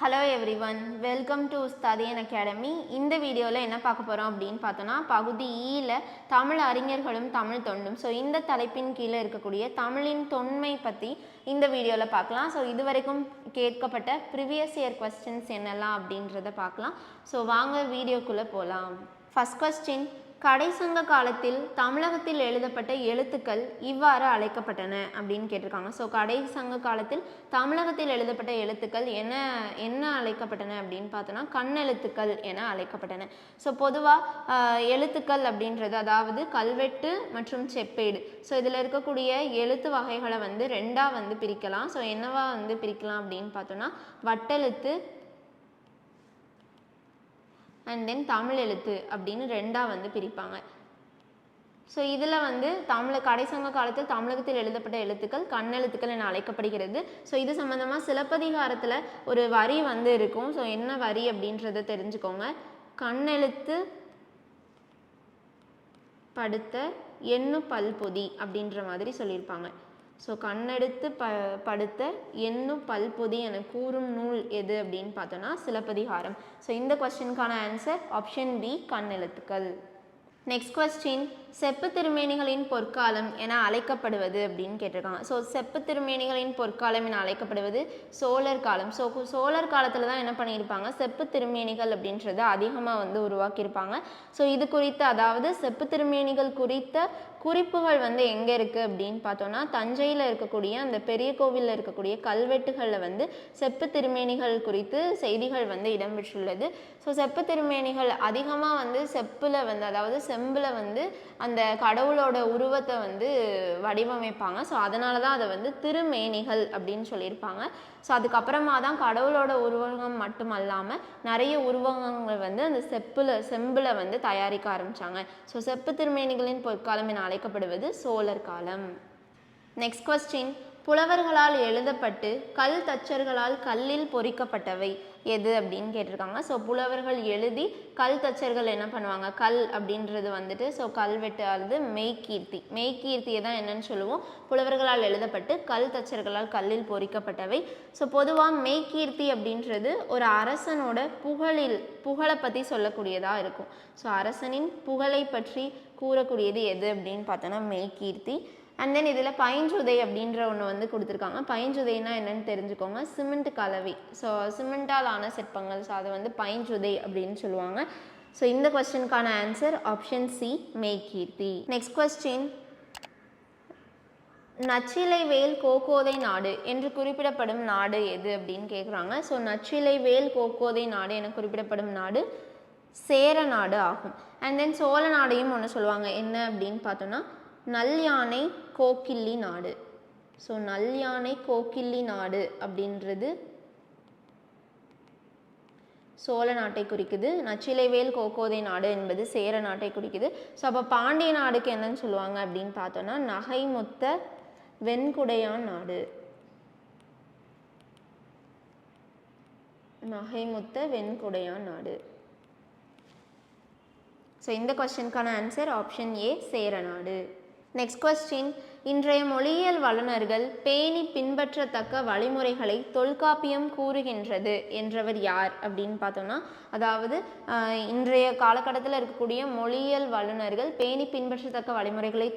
Hello everyone welcome to ஸ்ததியன் academy இந்த வீடியோவில் என்ன பார்க்க போகிறோம் அப்படின்னு பார்த்தோன்னா பகுதி ஈயில் தமிழ் அறிஞர்களும் தமிழ் தொண்டும். ஸோ இந்த தலைப்பின் கீழே இருக்கக்கூடிய தமிழின் தொன்மை பற்றி இந்த வீடியோவில் பார்க்கலாம். ஸோ இது வரைக்கும் கேட்கப்பட்ட ப்ரிவியஸ் இயர் கொஸ்டின்ஸ் என்னெல்லாம் அப்படின்றத பார்க்கலாம். ஸோ வாங்க வீடியோக்குள்ளே போகலாம் ஃபஸ்ட் கொஸ்டின் கடைசங்க காலத்தில் தமிழகத்தில் எழுதப்பட்ட எழுத்துக்கள் இவ்வாறு அழைக்கப்பட்டன அப்படின்னு கேட்டிருக்காங்க. ஸோ கடைசங்க காலத்தில் தமிழகத்தில் எழுதப்பட்ட எழுத்துக்கள் என்ன என்ன அழைக்கப்பட்டன அப்படின்னு பார்த்தோன்னா கண்ணெழுத்துக்கள் என அழைக்கப்பட்டன. ஸோ பொதுவாக எழுத்துக்கள் அப்படின்றது அதாவது கல்வெட்டு மற்றும் செப்பேடு. ஸோ இதில் இருக்கக்கூடிய எழுத்து வகைகளை வந்து ரெண்டாக வந்து பிரிக்கலாம். ஸோ என்னவா வந்து பிரிக்கலாம் அப்படின்னு பார்த்தோன்னா வட்டெழுத்து அண்ட் தென் தமிழ் எழுத்து அப்படின்னு ரெண்டாக வந்து பிரிப்பாங்க. ஸோ இதில் வந்து தமிழ் கடைசங்க காலத்தில் தமிழகத்தில் எழுதப்பட்ட எழுத்துக்கள் கண்ணெழுத்துக்கள் என அழைக்கப்படுகிறது. ஸோ இது சம்மந்தமாக சிலப்பதிகாரத்தில் ஒரு வரி வந்து இருக்கும். ஸோ என்ன வரி அப்படின்றத தெரிஞ்சுக்கோங்க. கண்ணெழுத்து படுத்த எண்ணு பல்பொதி அப்படின்ற மாதிரி சொல்லியிருப்பாங்க. ஸோ கண்ணெடுத்து ப படுத்த என்னும் பல்பொதி என கூறும் நூல் எது அப்படின்னு பார்த்தோன்னா சிலப்பதிகாரம். ஸோ இந்த கொஸ்டினுக்கான ஆன்சர் ஆப்ஷன் பி கண்ணெழுத்துக்கள். நெக்ஸ்ட் கொஸ்டின் செப்பு திருமேனிகளின் பொற்காலம் என அழைக்கப்படுவது அப்படின்னு கேட்டிருக்காங்க. ஸோ செப்பு திருமேனிகளின் பொற்காலம் என அழைக்கப்படுவது சோழர் காலம். ஸோ சோழர் காலத்தில் தான் என்ன பண்ணியிருப்பாங்க? செப்பு திருமேனிகள் அப்படின்றத அதிகமாக வந்து உருவாக்கியிருப்பாங்க. ஸோ இது குறித்து அதாவது செப்பு திருமேனிகள் குறித்த குறிப்புகள் வந்து எங்கே இருக்குது அப்படின்னு பார்த்தோன்னா தஞ்சையில் இருக்கக்கூடிய அந்த பெரிய கோவிலில் இருக்கக்கூடிய கல்வெட்டுகளில் வந்து செப்பு திருமேனிகள் குறித்து செய்திகள் வந்து இடம்பெற்றுள்ளது ஸோ செப்பு திருமேனிகள் அதிகமாக வந்து செப்பில் வந்து அதாவது செம்பில் வந்து அந்த கடவுளோட உருவத்தை வந்து வடிவமைப்பாங்க. ஸோ அதனால தான் அதை வந்து திருமேனிகள் அப்படின்னு சொல்லியிருப்பாங்க. ஸோ அதுக்கப்புறமா தான் கடவுளோட உருவகம் மட்டும் அல்லாமல் நிறைய உருவகங்கள் வந்து அந்த செப்பில் செம்பில் வந்து தயாரிக்க ஆரம்பித்தாங்க ஸோ செப்பு திருமேனிகளின் பொற்காலம் என அழைக்கப்படுவது சோழர் காலம். நெக்ஸ்ட் கொஸ்டின் புலவர்களால் எழுதப்பட்டு கல் தச்சர்களால் கல்லில் பொறிக்கப்பட்டவை. எது அப்படின்னு கேட்டிருக்காங்க. ஸோ புலவர்கள் எழுதி கல் தச்சர்கள் என்ன பண்ணுவாங்க? கல் அப்படின்றது வந்துட்டு ஸோ கல்வெட்டு அல்லது மெய்கீர்த்தி மெய்கீர்த்தியை தான் என்னன்னு சொல்லுவோம். புலவர்களால் எழுதப்பட்டு கல் தச்சர்களால் கல்லில் பொறிக்கப்பட்டவை. ஸோ பொதுவாக மெய்கீர்த்தி அப்படின்றது ஒரு அரசனோட புகழில் புகழை பற்றி சொல்லக்கூடியதாக இருக்கும். ஸோ அரசனின் புகழை பற்றி கூறக்கூடியது எது அப்படின்னு பார்த்தோன்னா மெய்கீர்த்தி அண்ட் தென் இதில் பைஞ்சுதை அப்படின்ற ஒன்று வந்து கொடுத்துருக்காங்க. பைஞ்சுதைனா என்னன்னு தெரிஞ்சுக்கோங்க. சிமெண்ட் கலவை. ஸோ சிமெண்டால் ஆன சிற்பங்கள். ஸோ அதை வந்து பைஞ்சுதை அப்படின்னு சொல்லுவாங்க. ஸோ இந்த கொஸ்டினுக்கான ஆன்சர் ஆப்ஷன் சி மெய்கீர்த்தி நெக்ஸ்ட் கொஸ்டின் நச்சிலை வேல் கோகோதை நாடு என்று குறிப்பிடப்படும் நாடு எது அப்படின்னு கேட்குறாங்க ஸோ நச்சிலை வேல் கோகோதை நாடு என குறிப்பிடப்படும் நாடு சேர நாடு ஆகும். அண்ட் தென் சோழ நாடையும் ஒன்று சொல்லுவாங்க. என்ன அப்படின்னு பார்த்தோன்னா நல்யானை கோக்கில்லி நாடு. ஸோ நல்யானை கோக்கில்லி நாடு அப்படின்றது சோழ நாட்டை குறிக்குது. நச்சிலைவேல் கோகோதை நாடு என்பது சேர நாட்டை குறிக்குது. ஸோ அப்போ பாண்டிய நாடுக்கு என்னன்னு சொல்லுவாங்க அப்படின்னு பார்த்தோன்னா நகைமுத்த வெண்குடையான் நாடு. நகைமுத்த வெண்குடையான் நாடு. ஸோ இந்த கொஸ்டினுக்கான ஆன்சர் ஆப்ஷன் ஏ சேர நாடு. நெக்ஸ்ட் கொஸ்டின் இன்றைய மொழியியல் வல்லுநர்கள் பேணி பின்பற்றத்தக்க வழிமுறைகளை தொல்காப்பியம் கூறுகின்றது என்றவர் யார் அப்படின்னு பார்த்தோம்னா அதாவது இன்றைய காலகட்டத்தில் இருக்கக்கூடிய மொழியியல் வல்லுநர்கள் பேணி பின்பற்றத்தக்க வழிமுறைகளை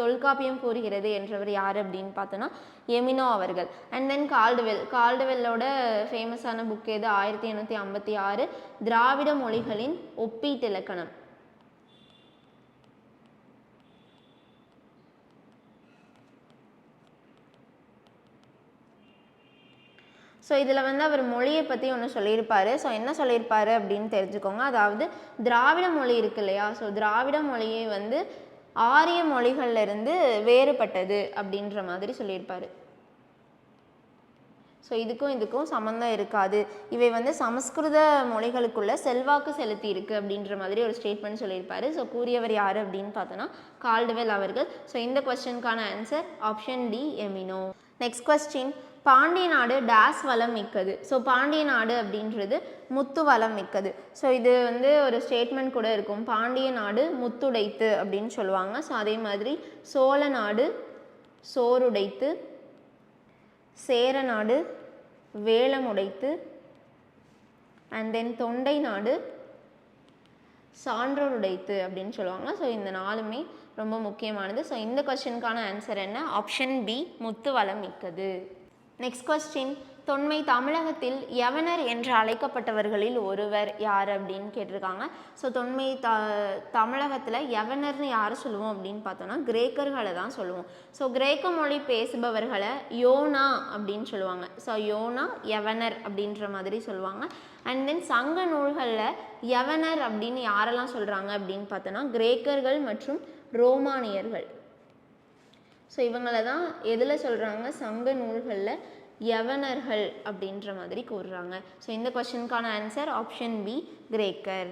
தொல்காப்பியம் கூறுகிறது என்றவர் யார் அப்படின்னு பார்த்தோன்னா எமினோ அவர்கள். And then Caldwell. கால்டுவெல்லோட ஃபேமஸான புக் எது? ஆயிரத்தி எண்ணூற்றி ஐம்பத்தி ஆறு திராவிட மொழிகளின் ஒப்பீட்டிலக்கணம். ஸோ இதில் வந்து அவர் மொழியை பற்றி ஒன்று சொல்லியிருப்பாரு. ஸோ என்ன சொல்லியிருப்பாரு அப்படின்னு தெரிஞ்சுக்கோங்க. அதாவது திராவிட மொழி இருக்கு இல்லையா? ஸோ திராவிட மொழியை வந்து ஆரிய மொழிகள்லேருந்து வேறுபட்டது அப்படின்ற மாதிரி சொல்லியிருப்பாரு. ஸோ இதுக்கும் இதுக்கும் சம்மந்தம் இருக்காது. இவை வந்து சமஸ்கிருத மொழிகளுக்குள்ள செல்வாக்கு செலுத்தி இருக்கு அப்படின்ற மாதிரி ஒரு ஸ்டேட்மெண்ட் சொல்லியிருப்பாரு. ஸோ கூறியவர் யார் அப்படின்னு பார்த்தோன்னா கால்டுவெல் அவர்கள். ஸோ இந்த கொஸ்டினுக்கான ஆன்சர் ஆப்ஷன் டி எமினோ. நெக்ஸ்ட் கொஸ்டின் பாண்டிய நாடு டேஸ் வளம் மிக்கது. ஸோ பாண்டிய நாடு அப்படின்றது முத்து வளம் மிக்கது. ஸோ இது வந்து ஒரு ஸ்டேட்மெண்ட் கூட இருக்கும். பாண்டிய நாடு முத்துடைத்து அப்படின்னு சொல்லுவாங்க. ஸோ அதே மாதிரி சோழ நாடு சோறுடைத்து சேர நாடு வேலமுடைத்து அண்ட் தென் தொண்டை நாடு சான்றோர் உடைத்து அப்படின்னு சொல்லுவாங்க ஸோ இந்த நாலுமே ரொம்ப முக்கியமானது. ஸோ இந்த கொஸ்டினுக்கான ஆன்சர் என்ன? ஆப்ஷன் பி முத்து வளம் மிக்கது. நெக்ஸ்ட் கொஸ்டின் தொன்மை தமிழகத்தில் யவனர் என்று அழைக்கப்பட்டவர்களில் ஒருவர் யார் அப்படின்னு கேட்டிருக்காங்க. ஸோ தொன்மை த தமிழகத்தில் யவனர்னு யார் சொல்லுவோம் அப்படின்னு பார்த்தோன்னா கிரேக்கர்களை தான் சொல்லுவோம். ஸோ கிரேக்க மொழி பேசுபவர்களை யோனா அப்படின்னு சொல்லுவாங்க. ஸோ யோனா யவனர் அப்படின்ற மாதிரி சொல்லுவாங்க. அண்ட் தென் சங்க நூல்களில் யவனர் அப்படின்னு யாரெல்லாம் சொல்கிறாங்க அப்படின்னு பார்த்தோன்னா கிரேக்கர்கள் மற்றும் ரோமானியர்கள். ஸோ இவங்களை தான் எதில் சொல்கிறாங்க சங்க நூல்களில் யவனர்கள் அப்படின்ற மாதிரி கூறுறாங்க. ஸோ இந்த கொஸ்டினுக்கான ஆன்சர் ஆப்ஷன் பி கிரேக்கர்.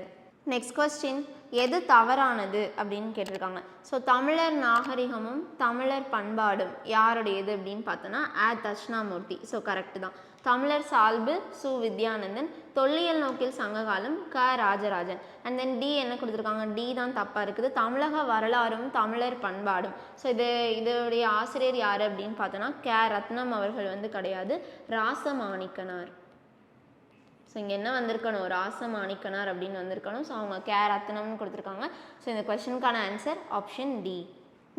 நெக்ஸ்ட் கொஸ்டின் எது தவறானது அப்படின்னு கேட்டிருக்காங்க. ஸோ தமிழர் நாகரிகமும் தமிழர் பண்பாடும் யாருடையது அப்படின்னு பார்த்தோன்னா ஆ தட்சிணாமூர்த்தி. ஸோ கரெக்டு தான். தமிழர் சால்பு சு வித்யானந்தன் தொல்லியல் நோக்கில் சங்ககாலம் க ராஜராஜன். அண்ட் தென் டி என்ன கொடுத்துருக்காங்க? டி தான் தப்பாக இருக்குது. தமிழக வரலாறும் தமிழர் பண்பாடும். ஸோ இது இதோடைய ஆசிரியர் யார் அப்படின்னு பார்த்தோன்னா கே ரத்னம் அவர்கள் வந்து கிடையாது. ராசமாணிக்கனார். ஸோ இங்கே என்ன வந்திருக்கணும்? ராசமாணிக்கனார் அப்படின்னு வந்திருக்கணும். ஸோ அவங்க கே ரத்னம்னு கொடுத்துருக்காங்க. ஸோ இந்த கொஸ்டினுக்கான answer option D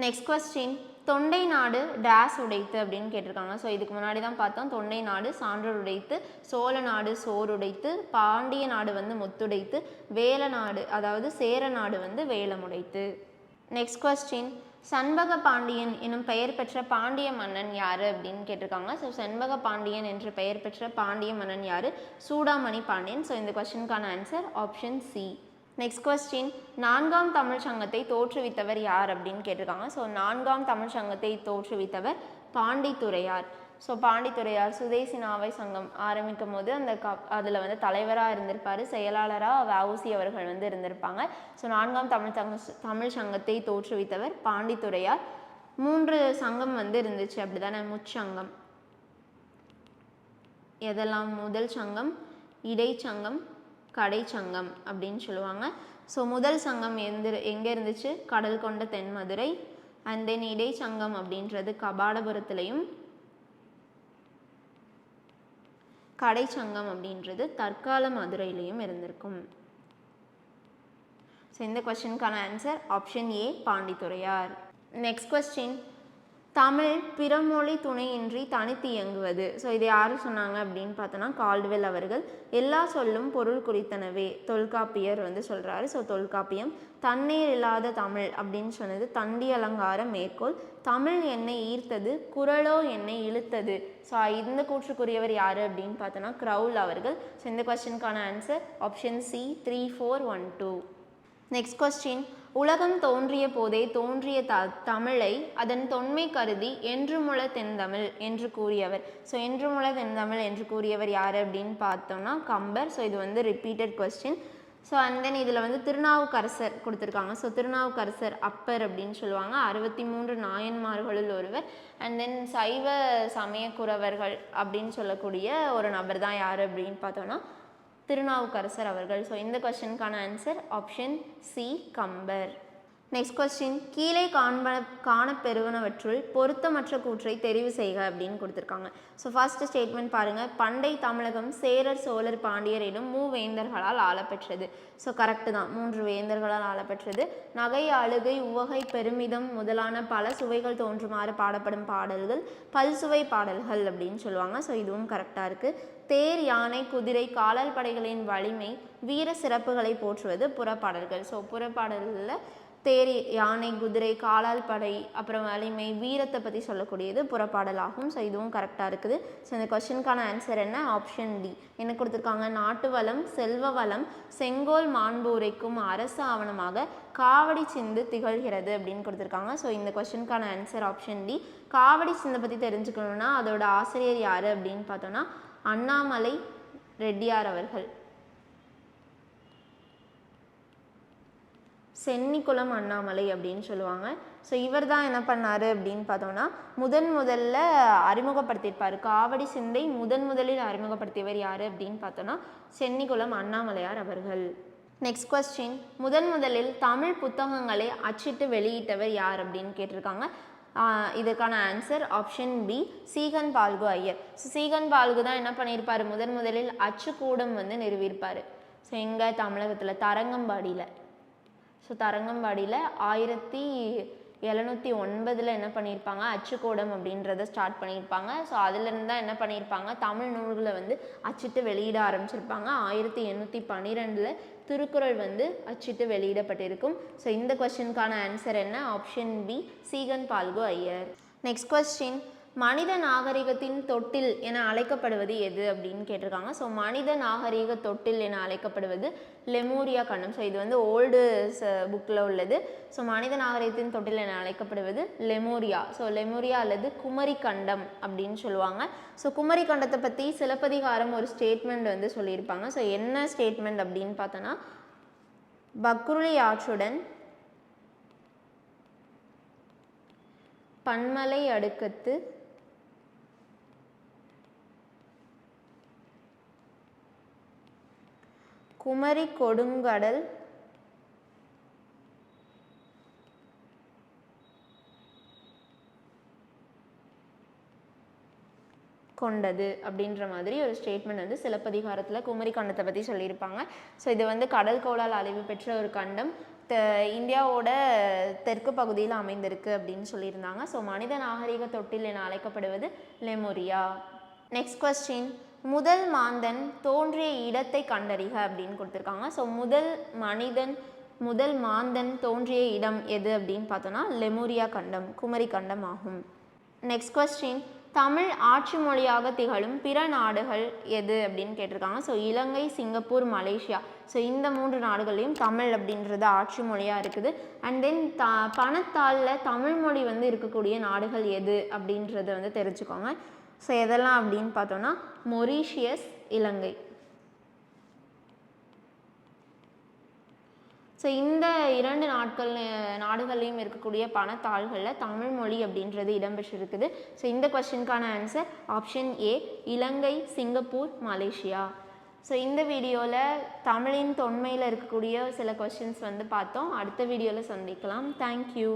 next question Thondai Nadu days உடைத்து அப்படின்னு கேட்டிருக்காங்க. ஸோ இதுக்கு முன்னாடி தான் பார்த்தோம். தொண்டை நாடு சான்றோர் உடைத்து சோழ நாடு சோர் உடைத்து பாண்டிய நாடு வந்து முத்துடைத்து வேல நாடு அதாவது சேர நாடு வந்து வேலமுடைத்து நெக்ஸ்ட் கொஸ்டின் சண்பக பாண்டியன் எனும் பெயர் பெற்ற பாண்டிய மன்னன் யாரு அப்படின்னு கேட்டிருக்காங்க. ஸோ செண்பக பாண்டியன் என்று பெயர் பெற்ற பாண்டிய மன்னன் யாரு? சூடாமணி பாண்டியன். ஸோ இந்த கொஸ்டினுக்கான answer option C next question நான்காம் தமிழ் சங்கத்தை தோற்றுவித்தவர் யார் அப்படின்னு கேட்டிருக்காங்க. ஸோ நான்காம் தமிழ் சங்கத்தை தோற்றுவித்தவர் பாண்டித்துரையார் ஸோ பாண்டித்துரையார் சுதேசி நாவை சங்கம் ஆரம்பிக்கும் போது அந்த க அதில் வந்து தலைவராக இருந்திருப்பார். செயலாளராக வஉசி அவர்கள் வந்து இருந்திருப்பாங்க. ஸோ நான்காம் தமிழ் சங்க தமிழ் சங்கத்தை தோற்றுவித்தவர் பாண்டித்துரையார் மூன்று சங்கம் வந்து இருந்துச்சு அப்படி தானே முச்சங்கம். எதெல்லாம்? முதல் சங்கம் இடைச்சங்கம் கடைச்சங்கம் அப்படின்னு சொல்லுவாங்க. ஸோ முதல் சங்கம் எந்த எங்கே இருந்துச்சு? கடல் கொண்ட தென்மதுரை அண்ட் தென் இடைச்சங்கம் அப்படின்றது கபாடபுரத்துலையும். கடைச்சங்கம் அப்படின்றது தற்கால மதுரையிலையும் இருந்திருக்கும். ஸோ இந்த கொஸ்டினுக்கான answer option A Pandithuraiyar next question Tamil பிறமொழி துணையின்றி தனித்து இயங்குவது. ஸோ இது யார் சொன்னாங்க அப்படின்னு பார்த்தோன்னா கால்டுவெல் அவர்கள். எல்லா சொல்லும் பொருள் குறித்தனவே தொல்காப்பியர் வந்து சொல்கிறாரு ஸோ தொல்காப்பியம் தண்ணீர் இல்லாத தமிழ் அப்படின்னு சொன்னது தண்டி அலங்கார மேற்கோள். தமிழ் என்னை ஈர்த்தது குரலோ என்னை இழுத்தது. ஸோ இந்த கூற்றுக்குரியவர் யார் அப்படின்னு பார்த்தோன்னா க்ரௌல் அவர்கள். ஸோ இந்த கொஸ்டினுக்கான answer option C three four one two next question உலகம் தோன்றிய போதே தோன்றிய த தமிழை அதன் தொன்மை கருதி என்றுமுள தென்தமிழ் என்று கூறியவர். ஸோ என்றுமுள தென்தமிழ் என்று கூறியவர் யார் அப்படின்னு பார்த்தோம்னா கம்பர். ஸோ இது வந்து repeated question so and then இதில் வந்து திருநாவுக்கரசர் கொடுத்துருக்காங்க. ஸோ திருநாவுக்கரசர் அப்பர் அப்படின்னு சொல்லுவாங்க. அறுபத்தி மூன்று நாயன்மார்களுள் ஒருவர். அண்ட் தென் சைவ சமயக்குறவர்கள் அப்படின்னு சொல்லக்கூடிய ஒரு நபர் தான் யார் அப்படின்னு பார்த்தோன்னா திருநாவுக்கரசர் அவர்கள். ஸோ இந்த கொஸ்டினுக்கான answer option C Kambar. Next question கீழே காண்ப காணப்பெறுவனவற்றுள் பொருத்தமற்ற கூற்றை தெரிவு செய்க அப்படின்னு கொடுத்துருக்காங்க. ஸோ ஃபர்ஸ்ட் ஸ்டேட்மெண்ட் பாருங்கள் பண்டை தமிழகம் சேரர் சோழர் பாண்டியர் எனும் மூவேந்தர்களால் ஆளப்பெற்றது. ஸோ கரெக்டு தான். மூன்று வேந்தர்களால் ஆளப்பெற்றது. நகை அழுகை உவகை பெருமிதம் முதலான பல சுவைகள் தோன்றுமாறு பாடப்படும் பாடல்கள் பல்சுவை பாடல்கள் அப்படின்னு சொல்லுவாங்க. ஸோ இதுவும் கரெக்டாக இருக்குது தேர் யானை குதிரை காலால் படைகளின் வலிமை வீர சிறப்புகளை போற்றுவது புறப்பாடல்கள். ஸோ புறப்பாடல்களில் தேர் யானை குதிரை காலால் படை அப்புறம் வலிமை வீரத்தை பற்றி சொல்லக்கூடியது புறப்பாடலாகும். ஸோ இதுவும் கரெக்டாக இருக்குது. ஸோ இந்த கொஸ்டினுக்கான ஆன்சர் என்ன? ஆப்ஷன் டி என்ன கொடுத்துருக்காங்க? நாட்டு வளம் செல்வ வளம் செங்கோல் மாண்பு உரைக்கும் அரசு ஆவணமாக காவடி சிந்து திகழ்கிறது அப்படின்னு கொடுத்துருக்காங்க. ஸோ இந்த கொஸ்டினுக்கான answer option D Kavadi Chindu பற்றி தெரிஞ்சுக்கணுன்னா அதோட ஆசிரியர் யார் அப்படின்னு பார்த்தோன்னா அண்ணாமலை ரெட்டியார் அவர்கள். சென்னிக்குளம் அண்ணாமலை அப்படின்னு சொல்லுவாங்க. ஸோ இவர் தான் என்ன பண்ணார் அப்படின்னு பார்த்தோம்னா முதன் முதல்ல அறிமுகப்படுத்தியிருப்பார். காவடி சிந்தை முதன் முதலில் அறிமுகப்படுத்தியவர் யார் அப்படின்னு பார்த்தோன்னா சென்னிக்குளம் அண்ணாமலையார் அவர்கள். நெக்ஸ்ட் கொஸ்டின் முதன் முதலில் தமிழ் புத்தகங்களை அச்சிட்டு வெளியிட்டவர் யார் அப்படின்னு கேட்டிருக்காங்க. இதற்கான இதுக்கான answer option B Ziegenbalg Iyer. So Ziegenbalg தான் என்ன பண்ணியிருப்பார்? முதன் முதலில் அச்சுக்கூடம் வந்து நிறுவியிருப்பார். ஸோ எங்கள் தமிழகத்தில் தரங்கம்பாடியில். ஸோ தரங்கம்பாடியில் ஆயிரத்தி எழுநூற்றி ஒன்பதில் என்ன பண்ணியிருப்பாங்க? அச்சுக்கூடம் அப்படின்றத ஸ்டார்ட் பண்ணியிருப்பாங்க. ஸோ அதுலேருந்து தான் என்ன பண்ணியிருப்பாங்க? தமிழ் நூல்களை வந்து அச்சிட்டு வெளியிட ஆரம்பிச்சிருப்பாங்க. ஆயிரத்தி எண்ணூற்றி பன்னிரெண்டில் திருக்குறள் வந்து அச்சிட்டு வெளியிடப்பட்டிருக்கும். ஸோ இந்த கொஸ்டினுக்கான ஆன்சர் என்ன? Option B Ziegenbalg Iyer. Next question மனித நாகரிகத்தின் தொட்டில் என அழைக்கப்படுவது எது அப்படின்னு கேட்டிருக்காங்க. ஸோ மனித நாகரிக தொட்டில் என அழைக்கப்படுவது லெமூரியா கண்டம். ஸோ இது வந்து ஓல்டு புக்கில் உள்ளது. ஸோ மனித நாகரிகத்தின் தொட்டில் என அழைக்கப்படுவது லெமூரியா. ஸோ லெமூரியா அல்லது குமரி கண்டம் அப்படின்னு சொல்லுவாங்க. ஸோ குமரி கண்டத்தை பற்றி சிலப்பதிகாரம் ஒரு ஸ்டேட்மெண்ட் வந்து சொல்லியிருப்பாங்க. ஸோ என்ன ஸ்டேட்மெண்ட் அப்படின்னு பார்த்தோன்னா பக்ருளி ஆற்றுடன் பன்மலை அடுக்கத்து குமரி கொடுங்கடல். கொண்டது அப்படின்ற மாதிரி ஒரு ஸ்டேட்மெண்ட் வந்து சிலப்பதிகாரத்தில் குமரி கண்டத்தை பற்றி சொல்லியிருப்பாங்க. ஸோ இது வந்து கடல் கோளால் அழிவு பெற்ற ஒரு கண்டம். இந்தியாவோட தெற்கு பகுதியில் அமைந்திருக்கு அப்படின்னு சொல்லியிருந்தாங்க. ஸோ மனித நாகரிக தொட்டில் என அழைக்கப்படுவது லெமோரியா. நெக்ஸ்ட் கொஸ்டின் முதல் மாந்தன் தோன்றிய இடத்தை கண்டறிக அப்படின்னு கொடுத்துருக்காங்க. ஸோ முதல் மனிதன் முதல் மாந்தன் தோன்றிய இடம் எது அப்படின்னு பார்த்தோன்னா லெமூரியா கண்டம் குமரி கண்டம் ஆகும். நெக்ஸ்ட் கொஸ்டின் தமிழ் ஆட்சி மொழியாக திகழும் பிற நாடுகள் எது அப்படின்னு கேட்டிருக்காங்க. So Ilangai Singapore Malaysia. So இந்த மூன்று நாடுகளையும் தமிழ் அப்படின்றது ஆட்சி மொழியாக இருக்குது. அண்ட் தென் த பணத்தாளில் தமிழ் மொழி வந்து இருக்கக்கூடிய நாடுகள் எது அப்படின்றத வந்து தெரிஞ்சுக்கோங்க. ஸோ எதெல்லாம் அப்படின்னு பார்த்தோன்னா மொரீஷியஸ் இலங்கை. ஸோ இந்த இரண்டு நாட்கள் நாடுகள்லையும் இருக்கக்கூடிய பணத்தாள்களில் தமிழ் மொழி அப்படின்றது இடம்பெற்றிருக்குது. ஸோ இந்த கொஸ்டினுக்கான answer option A Ilangai Singapore Malaysia. So இந்த வீடியோவில் தமிழின் தொன்மையில் இருக்கக்கூடிய சில கொஷின்ஸ் வந்து பார்த்தோம். அடுத்த வீடியோவில் சந்திக்கலாம். தேங்க்யூ